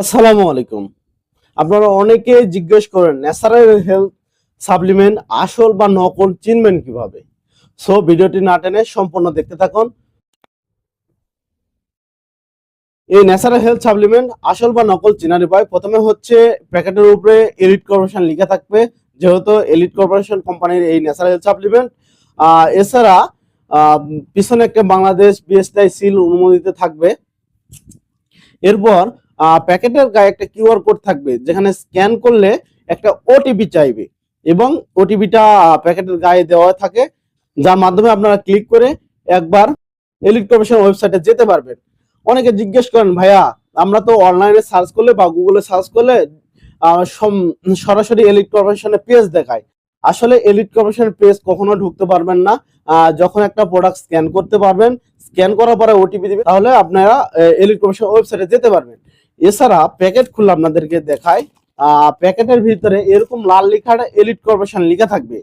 আসসালামু আলাইকুম। আপনারা অনেকে জিজ্ঞেস করেন, ন্যাচারাল হেলথ সাপ্লিমেন্ট আসল বা নকল চিনবেন কীভাবে? সো ভিডিওটি না টেনে সম্পূর্ণ দেখতে থাকুন। এই ন্যাচারাল হেলথ সাপ্লিমেন্ট আসল বা নকল চিনার উপায় প্রথমে হচ্ছে প্যাকেটের উপরে এলিট কর্পোরেশন লেখা থাকবে, যেহেতু এলিট কর্পোরেশন কোম্পানির এই ন্যাচারাল হেলথ সাপ্লিমেন্ট। এছাড়া পিছনে একটা বাংলাদেশ বিএসআই সিল অনুমোদিত থাকবে। এরপর প্যাকেটের গায়ে একটা কিউআর কোড থাকবে, যেখানে স্ক্যান করলে একটা ওটিপি চাইবে। এবং ওটিপিটা প্যাকেটের গায়ে দেওয়া থাকে, যার মাধ্যমে আপনারা ক্লিক করে একবার কর্পোরেশন ওয়েবসাইটে যেতে পারবেন। অনেকে জিজ্ঞেস করেন, ভাইয়া, আমরা তো অনলাইনে সার্চ করলে বা গুগলে সার্চ করলে সরাসরি এলিট পেজ দেখায়। আসলে এলিট পেজ কখনো ঢুকতে পারবেন না। যখন একটা প্রোডাক্ট স্ক্যান করতে পারবেন, স্ক্যান করার পরে ওটিপি দিবে, তাহলে আপনারা এলিট ওয়েবসাইটে যেতে পারবেন। এছাড়া প্যাকেট খুলে আপনাদেরকে দেখায় প্যাকেটের ভিতরে এরকম লাল লেখাটা এলিট কর্পোরেশন লেখা থাকবে।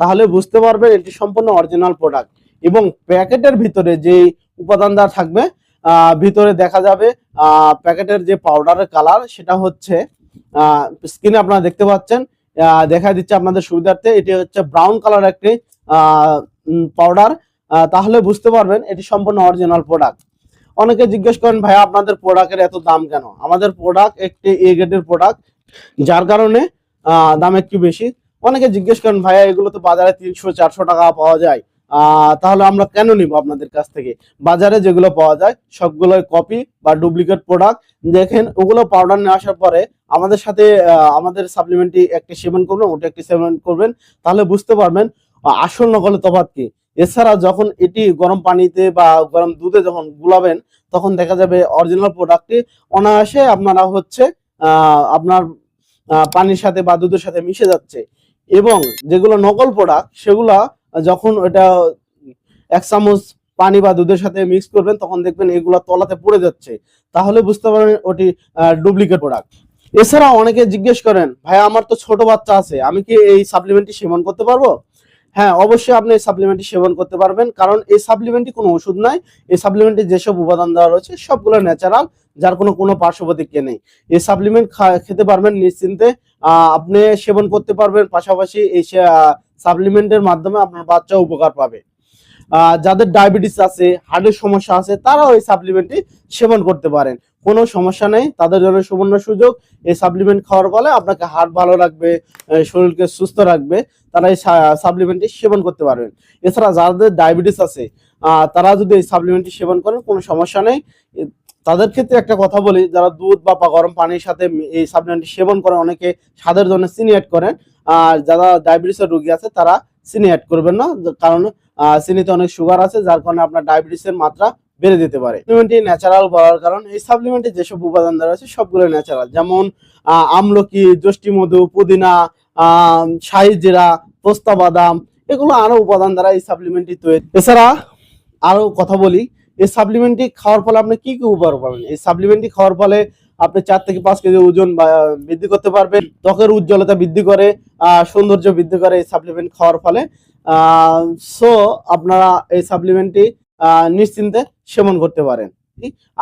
তাহলে বুঝতে পারবেন এটি সম্পূর্ণ অরিজিনাল প্রোডাক্ট এবং প্যাকেটের ভিতরে যে উপাদানটা থাকবে ভিতরে দেখা যাবে প্যাকেটের যে পাউডারের কালার সেটা হচ্ছে স্ক্রিনে আপনারা দেখতে পাচ্ছেন দেখা দিচ্ছে আপনাদের সুবিধার্থে, এটি হচ্ছে ব্রাউন কালার একটি পাউডার তাহলে বুঝতে পারবেন এটি সম্পূর্ণ অরিজিনাল প্রোডাক্ট অনেকে জিজ্ঞেস করেন ভাই আপনাদের প্রোডাক্টের এত দাম কেন? আমাদের প্রোডাক্ট একটি এ গ্রেডের প্রোডাক্ট যার কারণে দাম একটু বেশি। অনেকে জিজ্ঞেস করেন, ভাইয়া, এগুলো তো বাজারে তিনশো, চারশো টাকা পাওয়া যায়। তাহলে আমরা কেন নিব আপনাদের কাছ থেকে? বাজারে যেগুলো পাওয়া যায় সবগুলো কপি বা ডুপ্লিকেট প্রোডাক্ট দেখেন, ওগুলো পাউডার নিয়ে আসার পরে আমাদের সাথে আমাদের সাপ্লিমেন্টটি একটি সেবন করবেন, ওটা একটি সেবন করবেন। তাহলে বুঝতে পারবেন আসল নকলের তফাৎ কি? এছাড়া যখন এটি গরম পানিতে বা গরম দুধে যখন গুলাবেন, তখন দেখা যাবে অরিজিনাল প্রোডাক্টটি অনায়াসে আপনারা হচ্ছে আপনার পানির সাথে বা দুধের সাথে মিশে যাচ্ছে। এবং যেগুলো নকল প্রোডাক্ট সেগুলা যখন এটা এক চামচ পানি বা দুধের সাথে মিক্স করবেন, তখন দেখবেন এগুলা তলাতে পড়ে যাচ্ছে। তাহলে বুঝতে পারবেন ওটি ডুপ্লিকেট প্রোডাক্ট এছাড়া অনেকে জিজ্ঞেস করেন ভাই আমার তো ছোট বাচ্চা আছে, আমি কি এই সাপ্লিমেন্টটি সেবন করতে পারব? হ্যাঁ অবশ্যই আপনি এই সাপ্লিমেন্টটি সেবন করতে পারবেন। কারণ এই সাপ্লিমেন্টটি কোনো ওষুধ নয়। এই সাপ্লিমেন্টে যেসব উপাদান দেওয়া রয়েছে, সবগুলো ন্যাচারাল যার কোনো কোনো পার্শ্ব নেই। এই সাপ্লিমেন্ট খেতে পারবেন নিশ্চিন্তে। আপনি সেবন করতে পারবেন। পাশাপাশি এই সাপ্লিমেন্টের মাধ্যমে আপনার বাচ্চা উপকার পাবে। যাদের ডায়াবেটিস আছে হার্টের সমস্যা আছে, তারাও এই সাপ্লিমেন্টটি সেবন করতে পারেন। কোনো সমস্যা নেই, তাদের জন্য সুবর্ণ সুযোগ। এই সাপ্লিমেন্ট খাওয়ার ফলে আপনাকে হার্ট ভালো রাখবে শরীরকে সুস্থ রাখবে, তারা এই সাপ্লিমেন্টটি সেবন করতে পারবেন। এছাড়া যাদের ডায়াবেটিস আছে তারা যদি এই সাপ্লিমেন্টটি সেবন করেন, কোনো সমস্যা নেই। তাদের ক্ষেত্রে একটা কথা বলি, যারা দুধ বা গরম পানির সাথে এই সাপ্লিমেন্টটি সেবন করেন অনেকে স্বাদের জন্য অ্যাড করেন। আর যারা ডায়াবেটিসের রোগী আছে, তারা চিনি অ্যাড করবেন না কারণ চিনিতে অনেক সুগার আছে, যার কারণে আপনার ডায়াবেটিসের মাত্রা বেড়ে যেতে পারে। সাপ্লিমেন্টটি ন্যাচারাল বলার কারণ, এই সাপ্লিমেন্টে যেসব উপাদান দেওয়া আছে, সবগুলো ন্যাচারাল যেমন আমলকি যষ্টি মধু পুদিনা শাহি জিরা, পোস্তা বাদাম, এগুলো আরও উপাদান দ্বারা এই সাপ্লিমেন্টটি তৈরি। এছাড়া আরও কথা বলি, এই সাপ্লিমেন্টটি খাওয়ার ফলে আপনি কি কি উপকার পাবেন? এই সাপ্লিমেন্টটি খাওয়ার ফলে আপনি চার থেকে পাঁচ কেজি ওজন বৃদ্ধি করতে পারবেন। ত্বকের উজ্জ্বলতা বৃদ্ধি করে সৌন্দর্য বৃদ্ধি করে এই সাপ্লিমেন্ট খাওয়ার ফলে। সো আপনারা এই সাপ্লিমেন্টটি নিশ্চিন্তে সেবন করতে পারেন?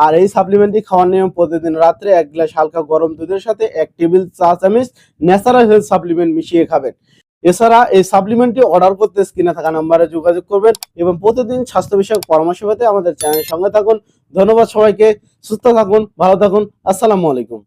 আর এই সাপ্লিমেন্টটি খাওয়ার নিয়ম প্রতিদিন রাত্রে এক গ্লাস হালকা গরম দুধের সাথে এক টেবিল চা চামচ ন্যাচারাল হেলথ সাপ্লিমেন্ট মিশিয়ে খাবেন। এছাড়া এই সাপ্লিমেন্টটি অর্ডার করতে স্ক্রিনে থাকা নাম্বারে যোগাযোগ করবেন এবং প্রতিদিন স্বাস্থ্য বিষয়ক পরামর্শ পেতে আমাদের চ্যানেলের সঙ্গে থাকুন। ধন্যবাদ সবাইকে, সুস্থ থাকুন, ভালো থাকুন, আসসালামু আলাইকুম।